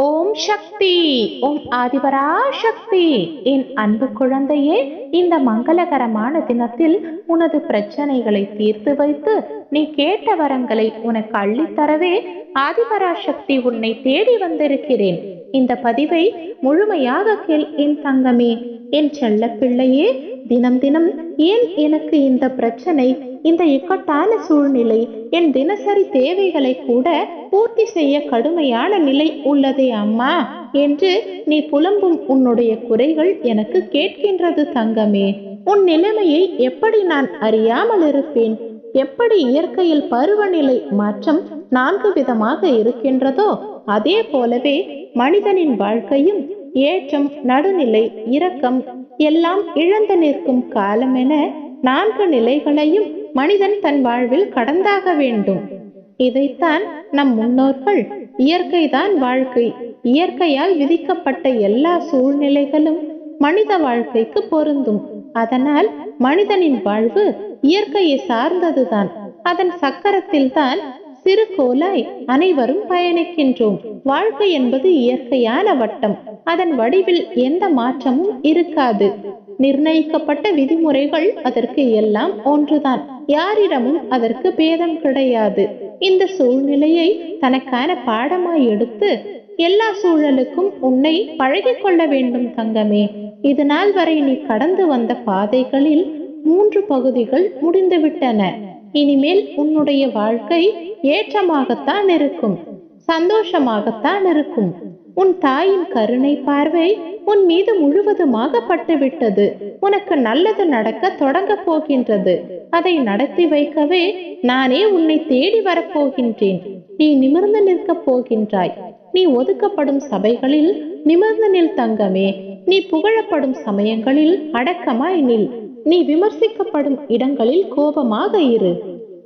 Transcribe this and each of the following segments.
ஓம் சக்தி ஓம் ஆதிபரா சக்தி என் அன்பு குழந்தையே இந்த மங்களகரமான தினத்தில் உனது பிரச்சனைகளை தீர்த்து வைத்து நீ கேட்ட வரங்களை உனக்கு அள்ளித்தரவே ஆதிபராசக்தி உன்னை தேடி வந்திருக்கிறேன். இந்த பதிவை முழுமையாக கேள் என் தங்கமே. என் செல்ல பிள்ளையே தினம் தினம் ஏன் எனக்கு இந்த பிரச்சனை இந்த இக்கட்டான சூழ்நிலை என் தினசரி தேவைகளை கூட பூர்த்தி செய்ய கடுமையான நிலை உள்ளதே அம்மா என்று நீ புலம்பும் உன்னுடைய குறைகள் எனக்கு கேட்கின்றது தங்கமே. உன் நிலைமையை எப்படி நான் அறியாமல் இருப்பேன்? எப்படி இயற்கையில் பருவநிலை மாற்றம் நான்கு விதமாக இருக்கின்றதோ அதே போலவே மனிதனின் வாழ்க்கையும் ஏற்றம் நடுநிலை இரக்கம் எல்லாம் இழந்து நிற்கும் காலம் என நான்கு நிலைகளையும் மனிதன் தன் வாழ்வில் கடந்தாக வேண்டும். இதைத்தான் நம் முன்னோர்கள் இயற்கைதான் வாழ்க்கை இயற்கையால் விதிக்கப்பட்ட எல்லா சூழ்நிலைகளும் மனித வாழ்க்கைக்கு பொருந்தும். அதனால் மனிதனின் வாழ்வு இயற்கையை சார்ந்ததுதான். அதன் சக்கரத்தில் தான் சிறு கோலாய் அனைவரும் பயணிக்கின்றோம். வாழ்க்கை என்பது இயற்கையான வட்டம். அதன் வடிவில் எந்த மாற்றமும் இருக்காது. நிர்ணயிக்கப்பட்ட விதிமுறைகள் அதற்கு எல்லாம் ஒன்றுதான். யாரிடமும் அதற்கு பேதம் கிடையாது. இந்த சூழ்நிலையை தனக்கான பாடமாய் எடுத்து எல்லா சூழலுக்கும் உன்னை பழகி கொள்ள வேண்டும் தங்கமே. இது நாள் வரை நீ கடந்து வந்த பாதைகளில் மூன்று பகுதிகள் முடிந்துவிட்டன. இனிமேல் உன்னுடைய வாழ்க்கை ஏற்றமாகத்தான் இருக்கும் சந்தோஷமாகத்தான் இருக்கும். உன் தாயின் கருணை பார்வை உன் மீது முழுவதுமாக பட்டுவிட்டது. உனக்கு நல்லது நடக்க தொடங்க போகின்றது. அதை நடத்தி வைக்கவே நானே உன்னை தேடி வரப்போகின்றேன். நீ நிமிர்ந்து நிற்கப் போகின்றாய். நீ ஒதுக்கப்படும் சபைகளில் நிமிர்ந்து நில் தங்கமே. நீ புகழப்படும் சமயங்களில் அடக்கமாய் நில். நீ விமர்சிக்கப்படும் இடங்களில் கோபமாக இரு.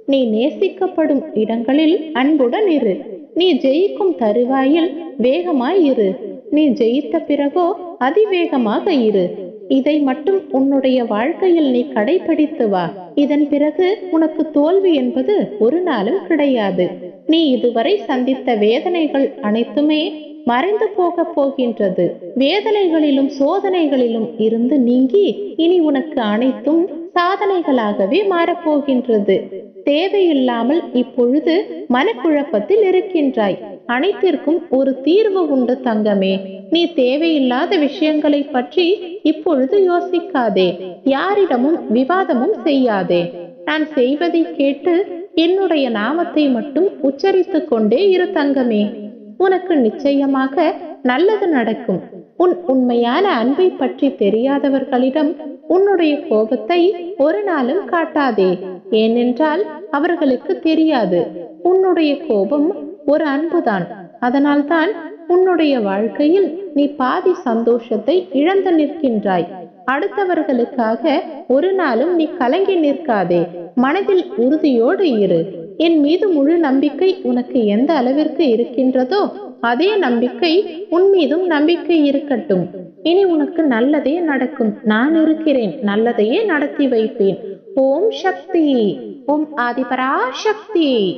நீ நேசிக்கப்படும் இடங்களில் அன்புடன் இரு. நீ ஜெயிக்கும் தருவாயில் வேகமாய் இரு. நீ ஜெயித்த பிறகோ அதிவேகமாக இரு. இதை மட்டும் உன்னுடைய வாழ்க்கையில் நீ கடைபிடித்து வா. இதன் பிறகு உனக்கு தோல்வி என்பது ஒரு நாளும் கிடையாது. நீ இதுவரை சந்தித்த வேதனைகள் அனைத்துமே மறைந்து போக போகின்றது. வேதனைகளிலும் சோதனைகளிலும் இருந்து நீங்கி இனி உனக்கு அனைத்தும் சாதனைகளாகவே மாறப்போகின்றது தேவையில்லாமல் இப்பொழுது மனக்குழப்பத்தில் இருக்கின்றாய். அனைத்திற்கும் ஒரு தீர்வு உண்டு தங்கமே. நீ தேவையில்லாத விஷயங்களை பற்றி இப்பொழுது யோசிக்காதே. யாரிடமும் விவாதமும் செய்யாதே. நான் செய்வதை கேட்டு என்னுடைய நாமத்தை மட்டும் உச்சரித்துக் கொண்டே இரு தங்கமே. உனக்கு நிச்சயமாக நல்லது நடக்கும். உன் உண்மையான அன்பை பற்றி தெரியாதவர்களிடம் உன்னுடைய கோபத்தை ஒரு நாளும் காட்டாதே. ஏனென்றால் அவர்களுக்கு தெரியாது. உன்னுடைய கோபம் ஒரு அன்புதான். அதனால்தான் உன்னுடைய வாழ்க்கையில் நீ பாதி சந்தோஷத்தை இழந்து நிற்கின்றாய். அடுத்தவர்களுக்காக ஒரு நாளும் நீ கலங்கி நிற்காதே. மனதில் உறுதியோடு இரு. என் மீது முழு நம்பிக்கை உனக்கு எந்த அளவிற்கு இருக்கின்றதோ அதே நம்பிக்கை உன் மீதும் நம்பிக்கை இருக்கட்டும். இனி உனக்கு நல்லதே நடக்கும். நான் இருக்கிறேன். நல்லதையே நடத்தி வைப்பேன். ஓம் சக்தி. ஓம் ஆதிபரா சக்தி